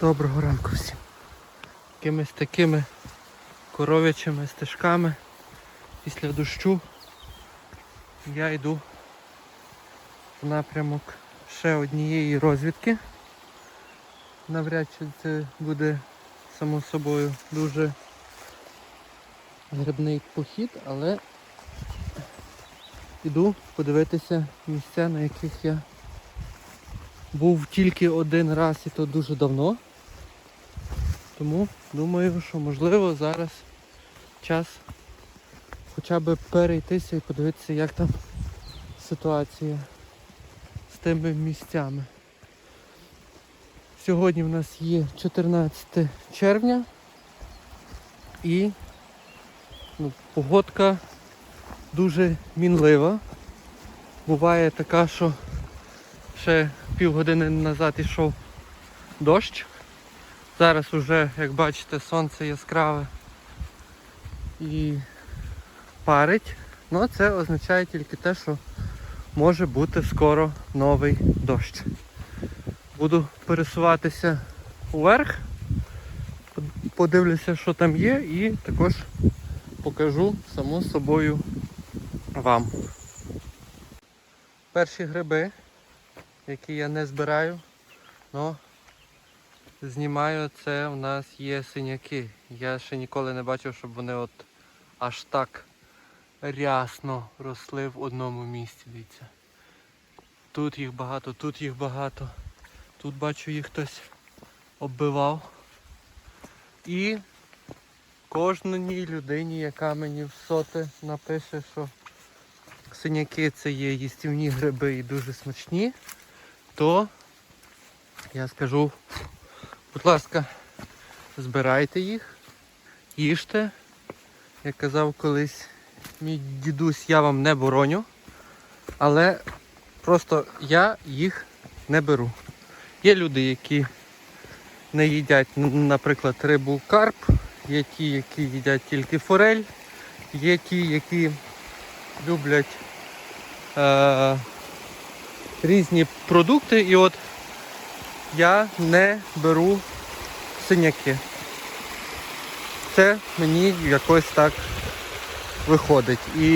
Доброго ранку всім. Якимись такими коров'ячими стежками після дощу я йду в напрямок ще однієї розвідки. Навряд чи це буде само собою дуже грибний похід, але іду подивитися місця, на яких я був тільки один раз і то дуже давно. Тому думаю, що можливо зараз час хоча б перейтися і подивитися, як там ситуація з тими місцями. Сьогодні в нас є 14 червня і ну, погодка дуже мінлива. Буває така, що ще півгодини назад ішов дощ. Зараз уже, як бачите, сонце яскраве і парить. Ну це означає тільки те, що може бути скоро новий дощ. Буду пересуватися вверх, подивлюся, що там є, і також покажу само собою вам. Перші гриби, які я не збираю, але знімаю, це у нас є синяки. Я ще ніколи не бачив, щоб вони от аж так рясно росли в одному місці. Дивіться. Тут їх багато, тут їх багато. Тут бачу їх хтось оббивав. І кожній людині, яка мені в соти напише, що синяки це є їстівні гриби і дуже смачні, то я скажу, будь ласка, збирайте їх, їжте. Як казав колись мій дідусь, я вам не бороню, але просто я їх не беру. Є люди, які не їдять, наприклад, рибу карп, є ті, які їдять тільки форель, є ті, які люблять е- різні продукти. І от я не беру синяки. Це мені якось так виходить. І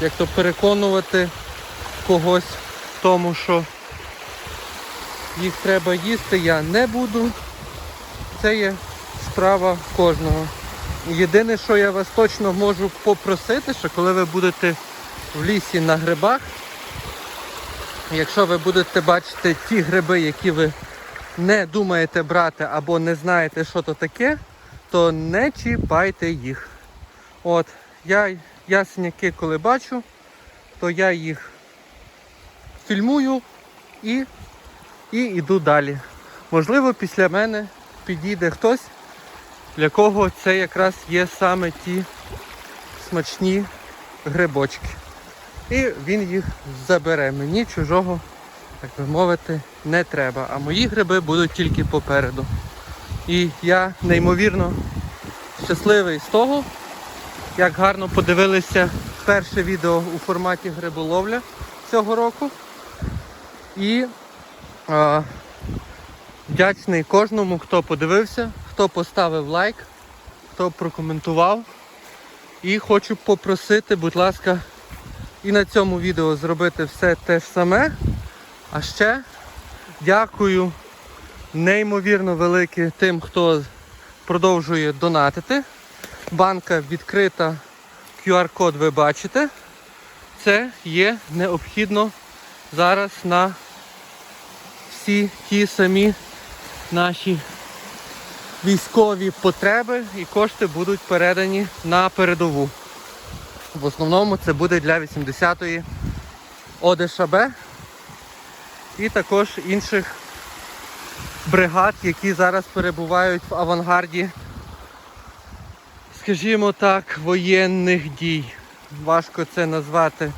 як то переконувати когось в тому, що їх треба їсти, я не буду. Це є справа кожного. Єдине, що я вас точно можу попросити, що коли ви будете в лісі на грибах, якщо ви будете бачити ті гриби, які ви не думаєте брати або не знаєте, що то таке, то не чіпайте їх. От, я ясняки, коли бачу, то я їх фільмую і, і йду далі. Можливо, після мене підійде хтось, для кого це якраз є саме ті смачні грибочки. І він їх забере. Мені чужого, так би мовити, не треба. А мої гриби будуть тільки попереду. І я неймовірно щасливий з того, як гарно подивилися перше відео у форматі гриболовля цього року. І а, вдячний кожному, хто подивився, хто поставив лайк, хто прокоментував. І хочу попросити, будь ласка, і на цьому відео зробити все те ж саме. А ще дякую неймовірно велике тим, хто продовжує донатити. Банка відкрита, QR-код ви бачите. Це є необхідно зараз на всі ті самі наші військові потреби і кошти будуть передані на передову. В основному це буде для 80-ї ОДШБ і також інших бригад, які зараз перебувають в авангарді, скажімо так, воєнних дій. Важко це назвати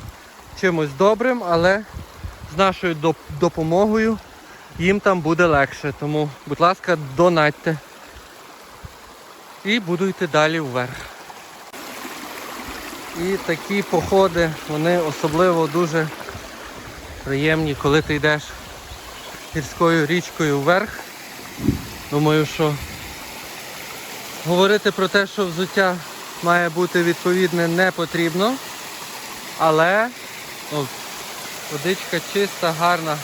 чимось добрим, але з нашою допомогою їм там буде легше. Тому, будь ласка, донатьте і будуйте далі вверх. І такі походи, вони особливо дуже приємні, коли ти йдеш гірською річкою вверх Думаю, що говорити про те, що взуття має бути відповідне, не потрібно. Але ну, водичка чиста, гарна,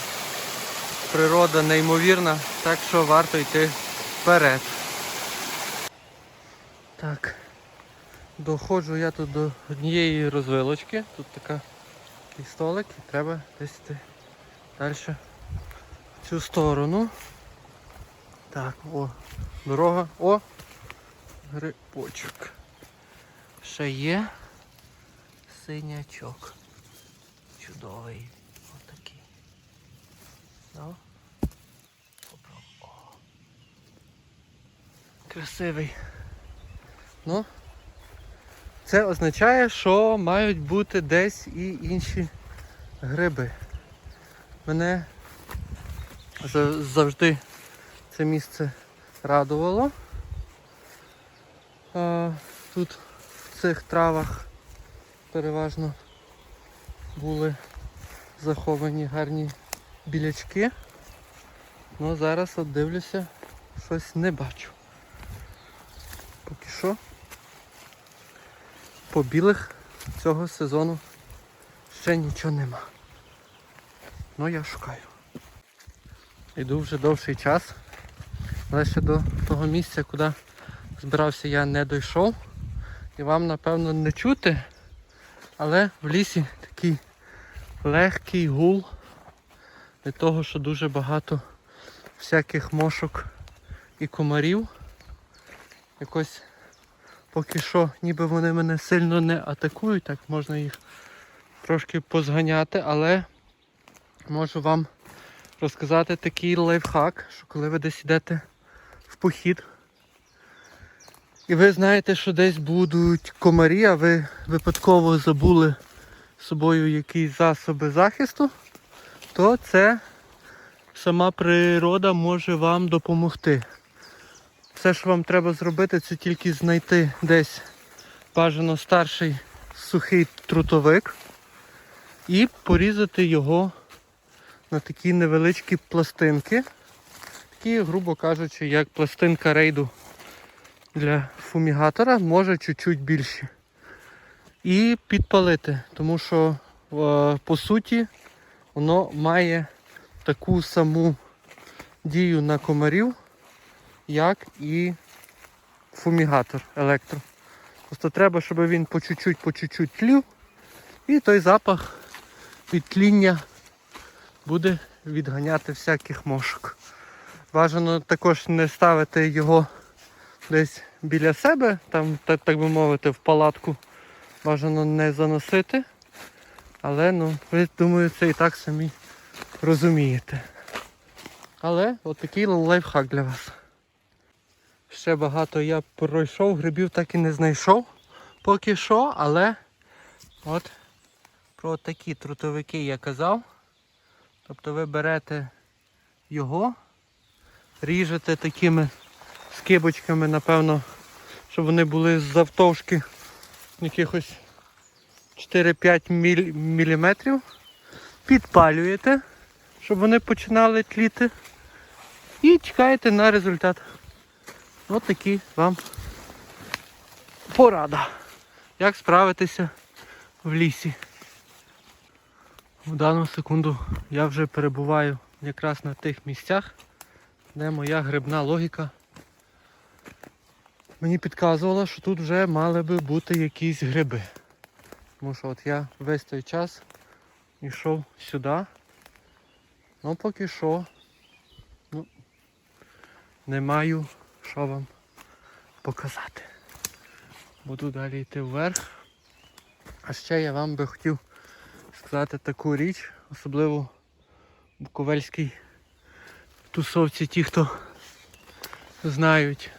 природа неймовірна, так що варто йти вперед. Так, доходжу я тут до однієї розвилочки. Тут така такий столик і треба десь далі в цю сторону. Так, о, дорога, о, грибочок. Ще є синячок. Чудовий. Отакий. Ну. Красивий. Ну. Це означає, що мають бути десь і інші гриби. Мене завжди це місце радувало. Тут в цих травах переважно були заховані гарні білячки. Ну зараз от дивлюся, щось не бачу. Поки що по білих цього сезону ще нічого нема. Ну я шукаю. Йду вже довший час. Але ще до того місця, куди збирався, я не дійшов. І вам напевно не чути, але в лісі такий легкий гул від того, що дуже багато всяких мошок і комарів. Якось поки що, ніби вони мене сильно не атакують, так можна їх трошки позганяти, але можу вам розказати такий лайфхак, що коли ви десь йдете в похід, і ви знаєте, що десь будуть комарі, а ви випадково забули собою якісь засоби захисту, то це сама природа може вам допомогти. Все, що вам треба зробити, це тільки знайти десь бажано старший сухий трутовик і порізати його на такі невеличкі пластинки. Такі, грубо кажучи, як пластинка рейду для фумігатора, може чуть-чуть більші. І підпалити, тому що е, по суті воно має таку саму дію на комарів, як і фумігатор електро. Просто треба, щоб він по чуть-чуть, по чуть-чуть тлів, і той запах від тління буде відганяти всяких мошок. Бажано також не ставити його десь біля себе, там, так, би мовити, в палатку бажано не заносити. Але ну, ви думаю, це і так самі розумієте. Але от такий лайфхак для вас. Ще багато я пройшов, грибів так і не знайшов поки що, але от про такі трутовики я казав. Тобто ви берете його, ріжете такими скибочками, напевно, щоб вони були завтовшки якихось 4-5 міль- міліметрів. Підпалюєте, щоб вони починали тліти. І чекаєте на результат. Ось такі вам порада. Як справитися в лісі. В дану секунду я вже перебуваю якраз на тих місцях, де моя грибна логіка мені підказувала, що тут вже мали би бути якісь гриби. Тому що от я весь той час йшов сюди. Ну поки що ну, не маю що вам показати. Буду далі йти вверх. А ще я вам би хотів сказати таку річ, особливо Буковельській тусовці ті, хто знають,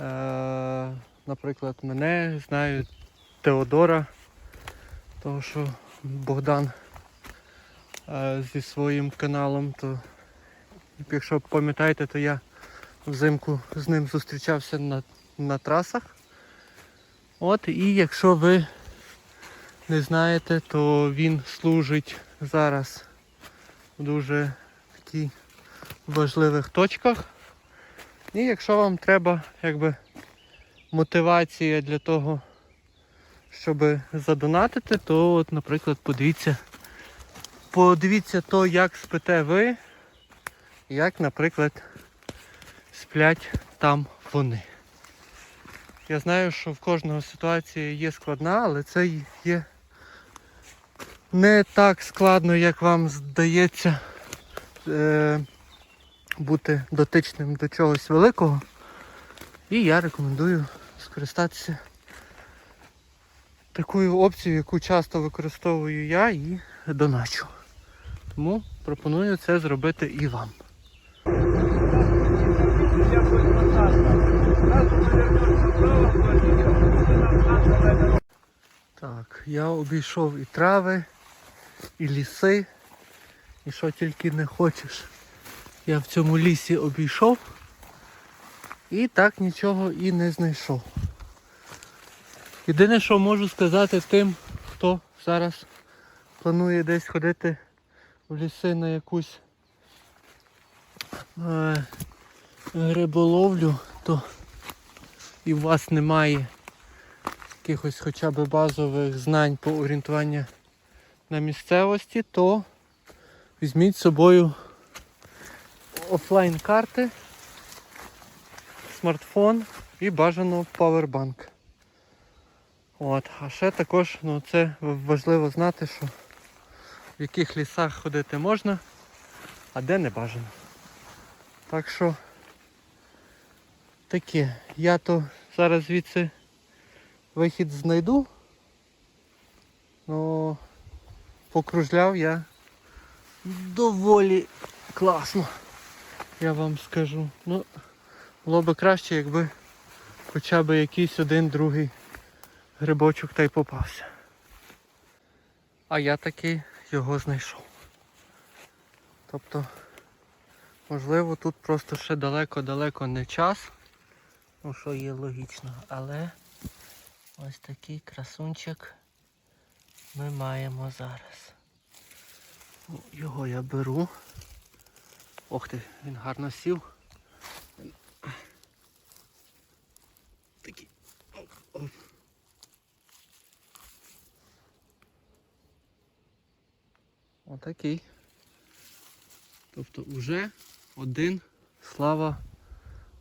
е, наприклад, мене, знають Теодора, того що Богдан е, зі своїм каналом, то якщо пам'ятаєте, то я взимку з ним зустрічався на, на трасах. От і якщо ви не знаєте, то він служить зараз в дуже таких важливих точках. І якщо вам треба якби, мотивація для того, щоб задонатити, то, от, наприклад, подивіться, подивіться то, як спите ви, як, наприклад, сплять там вони. Я знаю, що в кожного ситуація є складна, але це є не так складно, як вам здається е, бути дотичним до чогось великого. І я рекомендую скористатися такою опцією, яку часто використовую я і доначу. Тому пропоную це зробити і вам. Так, я обійшов і трави, і ліси, і що тільки не хочеш. Я в цьому лісі обійшов і так нічого і не знайшов. Єдине, що можу сказати тим, хто зараз планує десь ходити в ліси на якусь е, риболовлю, то і у вас немає якихось хоча б базових знань по орієнтуванню на місцевості, то візьміть з собою офлайн карти, смартфон і бажано павербанк. От, а ще також ну, це важливо знати, що в яких лісах ходити можна, а де не бажано. Так що таке. Я то зараз звідси вихід знайду. Ну покружляв я доволі класно. Я вам скажу. Ну, було б краще, якби хоча б якийсь один другий грибочок та й попався. А я таки його знайшов. Тобто, можливо, тут просто ще далеко-далеко не час. Ну що є логічно, але ось такий красунчик ми маємо зараз. Ну, Його я беру. Ох ти, він гарно сів. Такий. Отакий. Тобто вже один, слава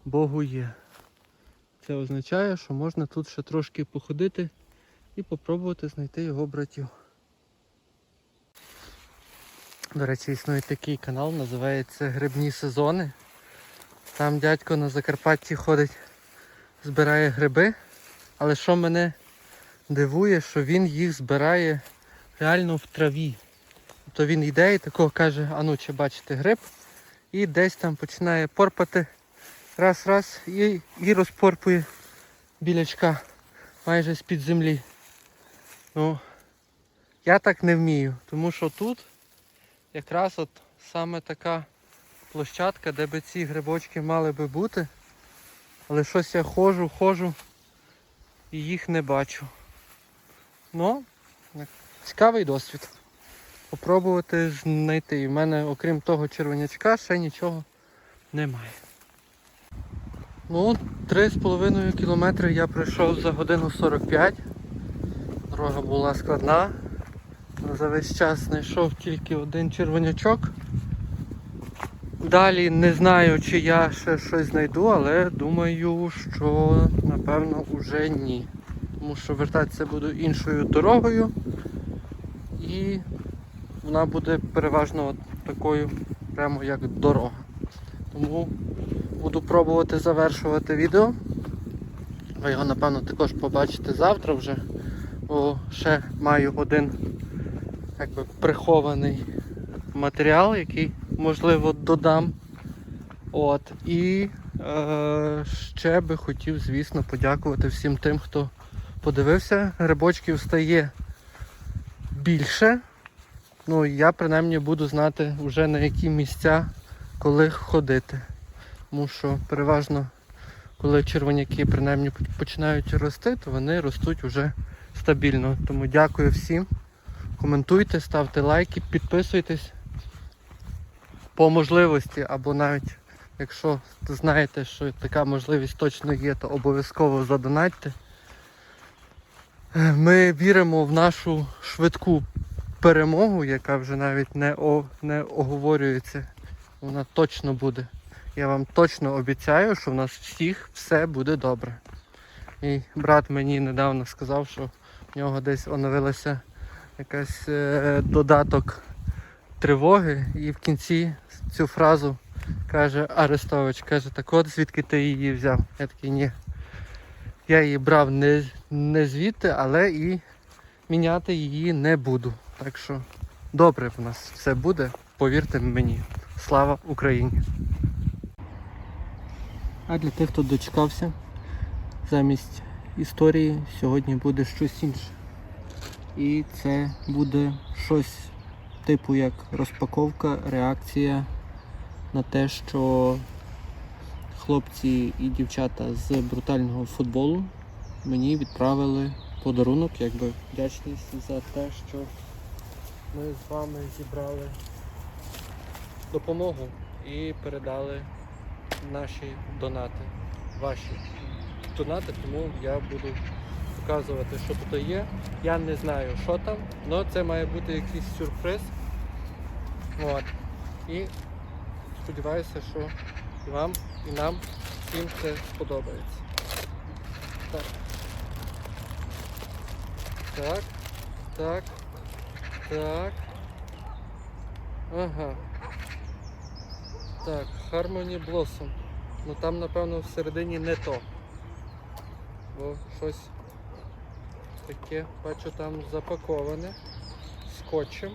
Богу, є. Це означає, що можна тут ще трошки походити і попробувати знайти його братів. До речі, існує такий канал, називається Грибні сезони. Там дядько на Закарпатті ходить, збирає гриби, але що мене дивує, що він їх збирає реально в траві. Тобто він йде і такого каже, а ну чи бачите гриб, і десь там починає порпати раз-раз і, і розпорпує білячка майже з-під землі. Ну, я так не вмію, тому що тут якраз от саме така площадка, де би ці грибочки мали би бути. Але щось я ходжу, ходжу і їх не бачу. Ну, цікавий досвід. Попробувати знайти. І в мене, окрім того червонячка, ще нічого немає. Ну, 3,5 кілометри я пройшов за годину 45. Дорога була складна. За весь час знайшов тільки один червонячок. Далі не знаю, чи я ще щось знайду, але думаю, що напевно вже ні. Тому що вертатися буду іншою дорогою і вона буде переважно такою, прямо як дорога. Тому буду пробувати завершувати відео. Ви його напевно також побачите завтра вже, бо ще маю один якби прихований матеріал, який можливо додам. От. І е, ще би хотів, звісно, подякувати всім тим, хто подивився. Грибочків стає більше. Ну я принаймні буду знати вже на які місця, коли ходити. Тому що переважно, коли червоняки принаймні починають рости, то вони ростуть вже стабільно. Тому дякую всім. Коментуйте, ставте лайки, підписуйтесь по можливості або навіть Якщо знаєте, що така можливість точно є, то обов'язково задонатьте. Ми віримо в нашу швидку перемогу, яка вже навіть не, о, не оговорюється. Вона точно буде. Я вам точно обіцяю, що в нас всіх все буде добре. Мій брат мені недавно сказав, що в нього десь оновилася якась е, додаток тривоги, і в кінці цю фразу каже Арестович, каже, так от звідки ти її взяв? Я такий ні. Я її брав не, не звідти, але і міняти її не буду. Так що добре в нас все буде, повірте мені. Слава Україні! А для тих, хто дочекався, замість історії сьогодні буде щось інше. І це буде щось типу як розпаковка, реакція на те, що хлопці і дівчата з брутального футболу мені відправили подарунок, якби вдячність за те, що ми з вами зібрали допомогу і передали наші донати, ваші донати, тому я буду показувати, що тут є. Я не знаю, що там, але це має бути якийсь сюрприз. От. І сподіваюся, що і вам, і нам всім це сподобається. Так. Так. Так. Так. Ага. Так, Harmony Blossom. Ну там напевно всередині не то. Бо щось таке, бачу, там запаковане скотчем.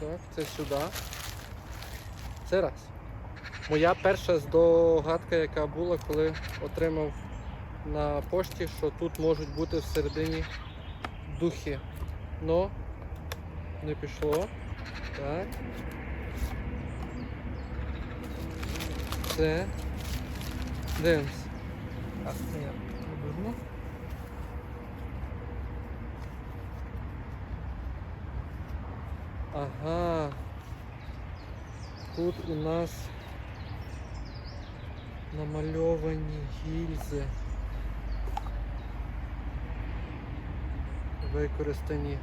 Так, це сюди. Це раз. Моя перша здогадка, яка була, коли отримав на пошті, що тут можуть бути всередині духи. Но не пішло. Так. Це. Дивимось. А це я оберну. Ага. Тут у нас намальовані гільзи. Використані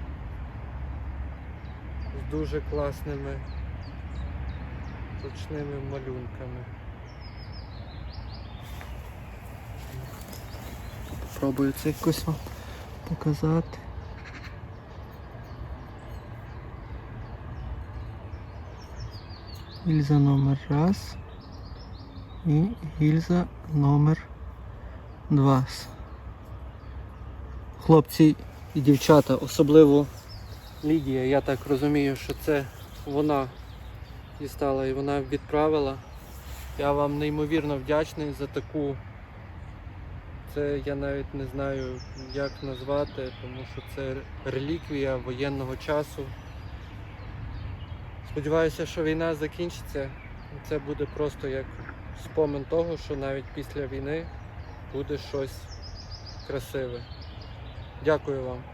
з дуже класними точними малюнками. Спробую це якось вам показати. Гільза номер раз і гільза номер два. Хлопці і дівчата, особливо Лідія, я так розумію, що це вона дістала і вона відправила. Я вам неймовірно вдячний за таку. Це я навіть не знаю як назвати, тому що це реліквія воєнного часу. Сподіваюся, що війна закінчиться. Це буде просто як спомин того, що навіть після війни буде щось красиве. Дякую вам.